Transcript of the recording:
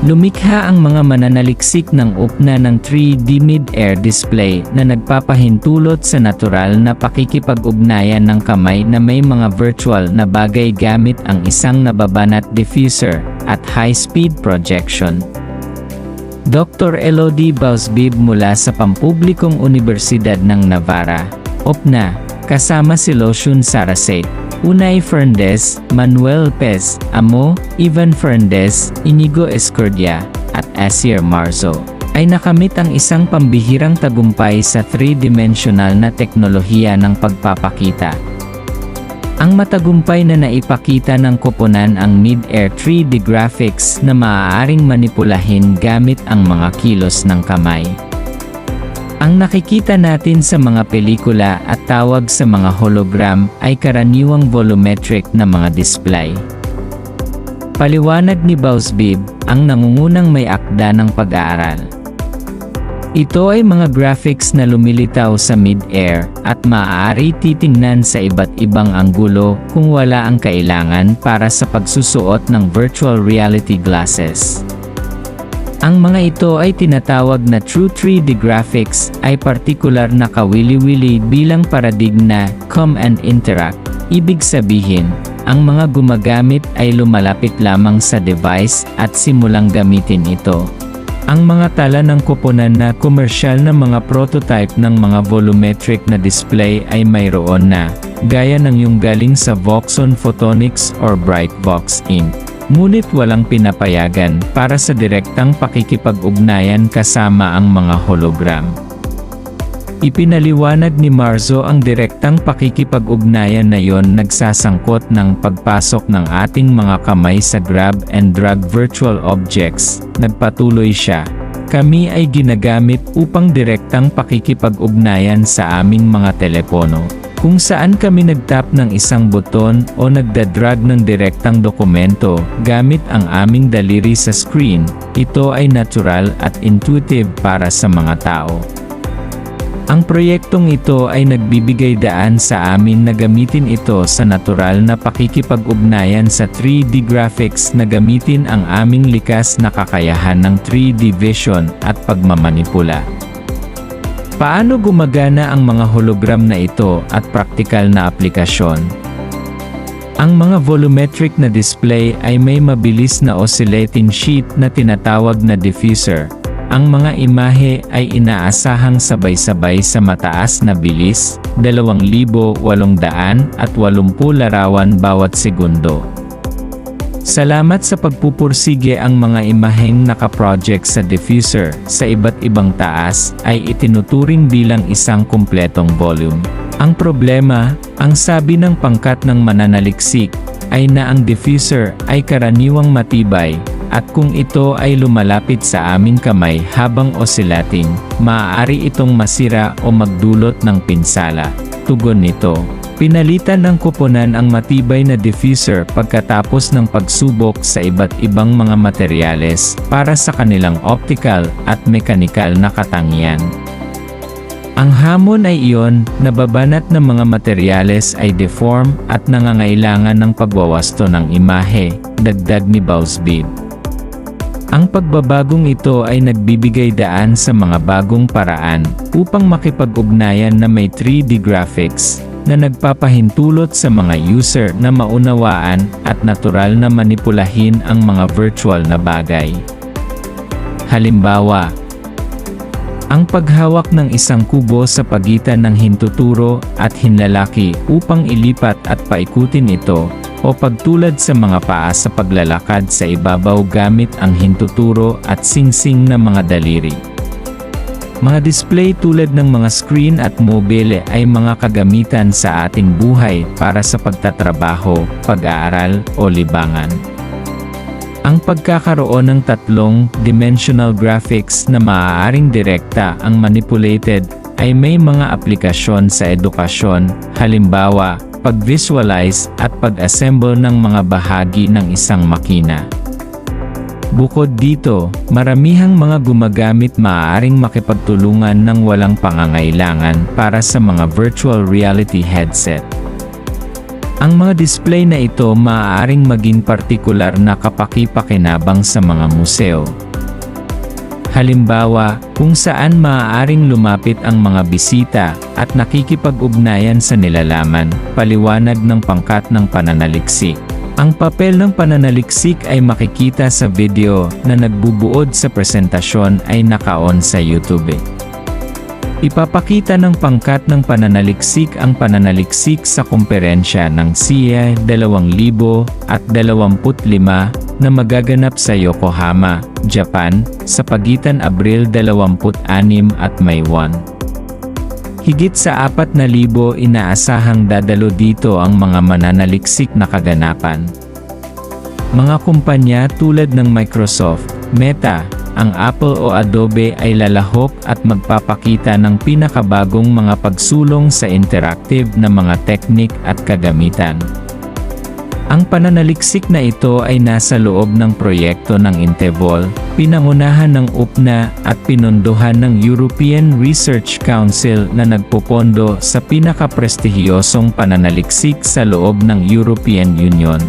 Lumikha ang mga mananaliksik ng upna ng 3D mid-air display na nagpapahintulot sa natural na pakikipag-ugnayan ng kamay na may mga virtual na bagay gamit ang isang nababanat diffuser at high-speed projection. Dr. Elodie Bausbib mula sa Pampublikong Universidad ng Navarra, OPNA, kasama si Loshun Sarasate, Unay Fernandez, Manuel Pez, Amo, Ivan Fernandez, Inigo Escordia, at Asir Marzo ay nakamit ang isang pambihirang tagumpay sa three-dimensional na teknolohiya ng pagpapakita. Ang matagumpay na naipakita ng koponan ang mid-air 3D graphics na maaaring manipulahin gamit ang mga kilos ng kamay. Ang nakikita natin sa mga pelikula at tawag sa mga hologram ay karaniwang volumetric na mga display. Paliwanag ni Bausbib, ang nangungunang may akda ng pag-aaral. Ito ay mga graphics na lumilitaw sa mid-air at maaari titingnan sa iba't ibang anggulo kung wala ang kailangan para sa pagsusuot ng virtual reality glasses. Ang mga ito ay tinatawag na True 3D Graphics ay partikular na kawili-wili bilang paradigma come and interact. Ibig sabihin, ang mga gumagamit ay lumalapit lamang sa device at simulang gamitin ito. Ang mga tala ng koponan na komersyal na mga prototype ng mga volumetric na display ay mayroon na, gaya ng yung galing sa Voxon Photonics or Brightbox Inc. Ngunit walang pinapayagan para sa direktang pakikipag-ugnayan kasama ang mga hologram. Ipinaliwanag ni Marzo ang direktang pakikipag-ugnayan na yon nagsasangkot ng pagpasok ng ating mga kamay sa grab and drag virtual objects. Nagpatuloy siya. Kami ay ginagamit upang direktang pakikipag-ugnayan sa aming mga telepono. Kung saan kami nagtap ng isang buton o nagdadrag ng direktang dokumento gamit ang aming daliri sa screen, ito ay natural at intuitive para sa mga tao. Ang proyektong ito ay nagbibigay daan sa amin na gamitin ito sa natural na pakikipag-ugnayan sa 3D graphics na gamitin ang aming likas na kakayahan ng 3D vision at pagmamanipula. Paano gumagana ang mga hologram na ito at praktikal na aplikasyon? Ang mga volumetric na display ay may mabilis na oscillating sheet na tinatawag na diffuser. Ang mga imahe ay inaasahang sabay-sabay sa mataas na bilis, 2,880 larawan bawat segundo. Salamat sa pagpupursige ang mga imaheng nakaproject sa diffuser sa iba't ibang taas ay itinuturing bilang isang kumpletong volume. Ang problema, ang sabi ng pangkat ng mananaliksik, ay na ang diffuser ay karaniwang matibay, at kung ito ay lumalapit sa aming kamay habang oscillating, maaari itong masira o magdulot ng pinsala. Tugon nito, pinalitan ng koponan ang matibay na diffuser pagkatapos ng pagsubok sa iba't ibang mga materyales para sa kanilang optical at mekanikal na katangian. Ang hamon ay iyon, nababanat ng mga materyales ay deform at nangangailangan ng pagwawasto ng imahe, dagdag ni Bausbib. Ang pagbabagong ito ay nagbibigay daan sa mga bagong paraan upang makipag-ugnayan na may 3D graphics na nagpapahintulot sa mga user na maunawaan at natural na manipulahin ang mga virtual na bagay. Halimbawa, ang paghawak ng isang kubo sa pagitan ng hintuturo at hinlalaki upang ilipat at paikutin ito, o pagtulad sa mga paa sa paglalakad sa ibabaw gamit ang hintuturo at singsing na mga daliri. Mga display tulad ng mga screen at mobile ay mga kagamitan sa ating buhay para sa pagtatrabaho, pag-aaral o libangan. Ang pagkakaroon ng tatlong dimensional graphics na maaaring direkta ang manipulated ay may mga aplikasyon sa edukasyon, halimbawa, pag-visualize at pag-assemble ng mga bahagi ng isang makina. Bukod dito, maramihang mga gumagamit maaaring makipagtulungan ng walang pangangailangan para sa mga virtual reality headset. Ang mga display na ito maaaring maging partikular na kapaki-pakinabang sa mga museo. Halimbawa, kung saan maaaring lumapit ang mga bisita at nakikipag-ugnayan sa nilalaman, paliwanag ng pangkat ng pananaliksik. Ang papel ng pananaliksik ay makikita sa video na nagbubuod sa presentasyon ay naka-on sa YouTube. Ipapakita ng pangkat ng pananaliksik ang pananaliksik sa komperensya ng SIA 2025 na magaganap sa Yokohama, Japan, sa pagitan Abril 26 at May 1. Higit sa 4,000 inaasahang dadalo dito ang mga mananaliksik na kaganapan. Mga kumpanya tulad ng Microsoft, Meta, ang Apple o Adobe ay lalahok at magpapakita ng pinakabagong mga pagsulong sa interactive na mga teknik at kagamitan. Ang pananaliksik na ito ay nasa loob ng proyekto ng Intevol, pinangunahan ng UPNA at pinondohan ng European Research Council na nagpopondo sa pinakaprestihiyosong pananaliksik sa loob ng European Union.